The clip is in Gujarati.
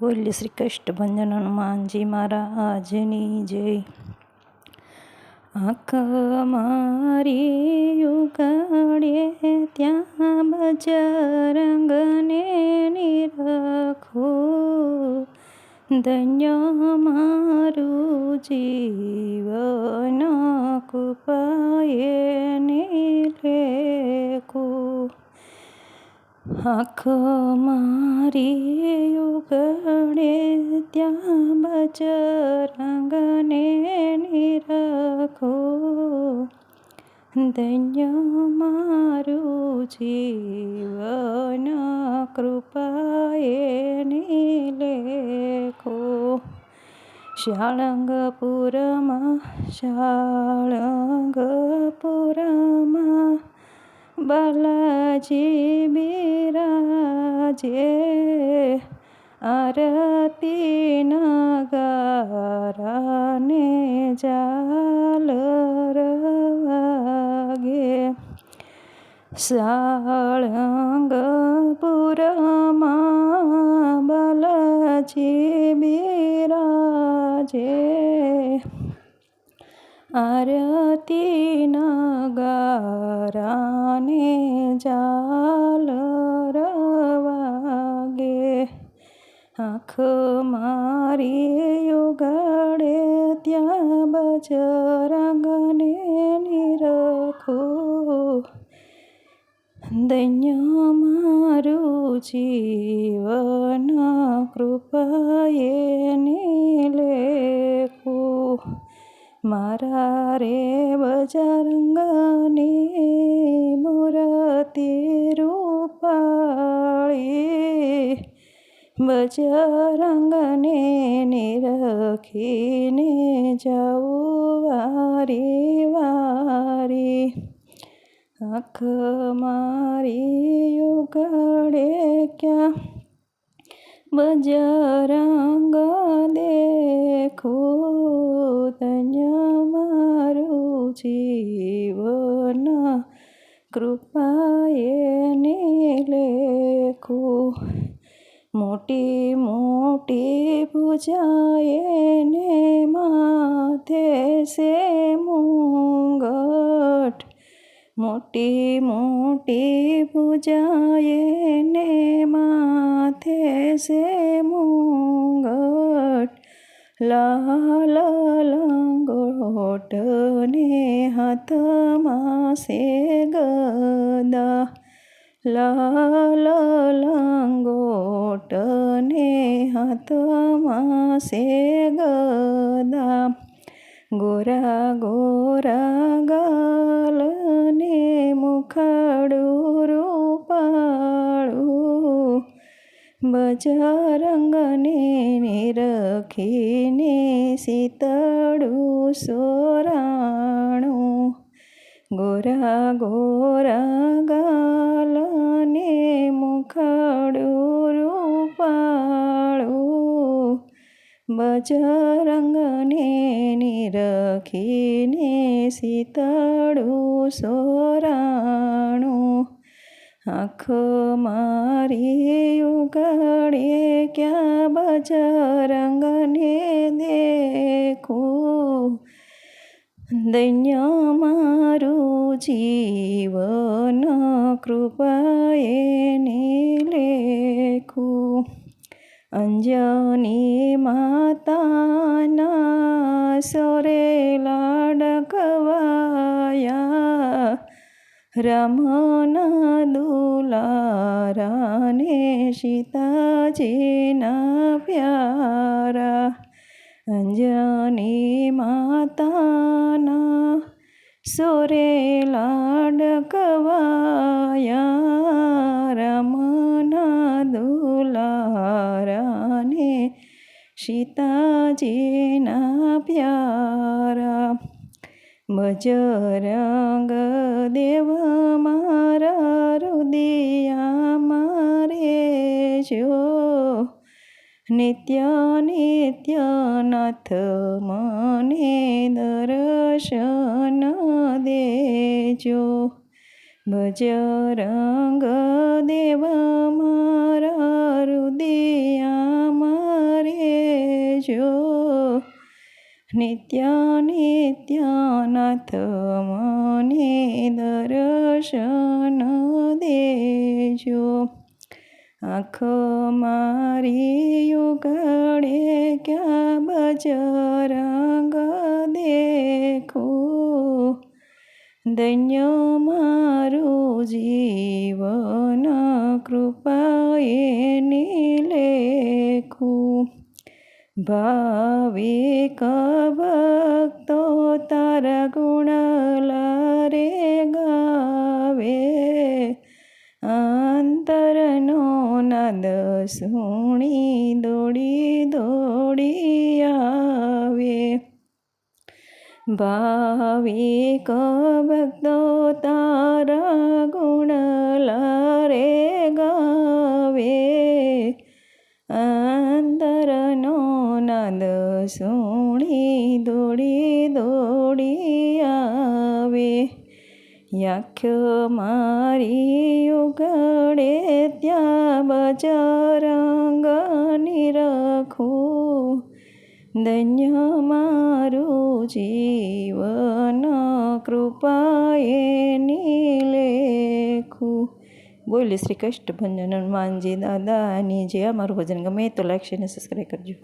બોલ્ય, શ્રી કૃષ્ણ ભંજન હનુમાનજી મારા, આજની જય આંખ મારી ઉગાડે, ત્યાં બજરંગને નિરખો ધન્ય મારું જીવન, કૃપાએ આંખ મારી ઉગડે ત્યાં બચરંગને નિરખો. ધન્ય મારું જીવન કૃપાએ લેખો શાળંગપુરમાં શાળંગપુરમાં બાલાજી બિરાજે આરતી નગારાને જાલ વાગે સાળંગપુરમાં બાલાજી બિરાજે આરતી નગારાને ઝાલર વાગે આંખ મારી ઉગાડે ત્યાં બજરંગને નિરખો ધન્ય મારું જીવન કૃપાએ લેખું મારા રે બજરંગની મૂર્તિ રૂપાળી. બજરંગને નિરખીને જાઉં વારી. વારી આંખ મારી ઉગડે ક્યાં? બજરંગ કૃપાએ લેખું, મોટી મોટી પૂજાએ ને માથે સે મુંગટ. મોટી મોટી પૂજાએ ને માથે સે મુંગટ. લાલ લંગોટ ને હાથમાં સે ગદા લાલ લંગોટને હાથમાં સે ગદા ગોરા ગોરા ગાલને મુખડું બજરંગને રખીને શીતળું સોરાણું. ગોરા ગોરા ગાલને મુખડું રૂપાળું. બજરંગને રખીને શીતળું સોરાણું. આંખ મારી ઉગડે ક્યાં બજરંગને દેખું? દૈન્ય મારું જીવન કૃપાએ લેખું અંજની માતાના સોરે લાડકવાયા રમના દુલારાને સીતાજીના પ્યારા અંજની માતાના સોરે લાડકવાયા રમના દુલારાને સીતાજીના પ્યારા બજરંગ દેવ મારા હૃદયા મારે જો નિત્ય નિત્ય નાથ મને દર્શન દેજો બજરંગ દેવ મારા હૃદયમાં દેજો નિત્ય નિત્યાનાથ મને દર્શન દેજો આંખ મારી ઉઘડે ક્યાં બજરંગ દેખો ધન્ય મારું જીવન કૃપાએ ભાવિક ભક્તો તાર ગુણ લારે ગાવે. અંતરનો નાદ સુણી દોડી દોડી આવે. ભાવિક ભક્તો તારા ગુણ લારે યાખ્ય મારી ઉઘડે ત્યાં બજારંગની રાખું. ધન્ય મારું જીવન કૃપાએ લેખું. બોલે શ્રી કૃષ્ણ ભંજન હનુમાનજી દાદાની જે અમારું ભજન ગમે તો લાઈક શેર ને સબસ્ક્રાઈબ કરજો.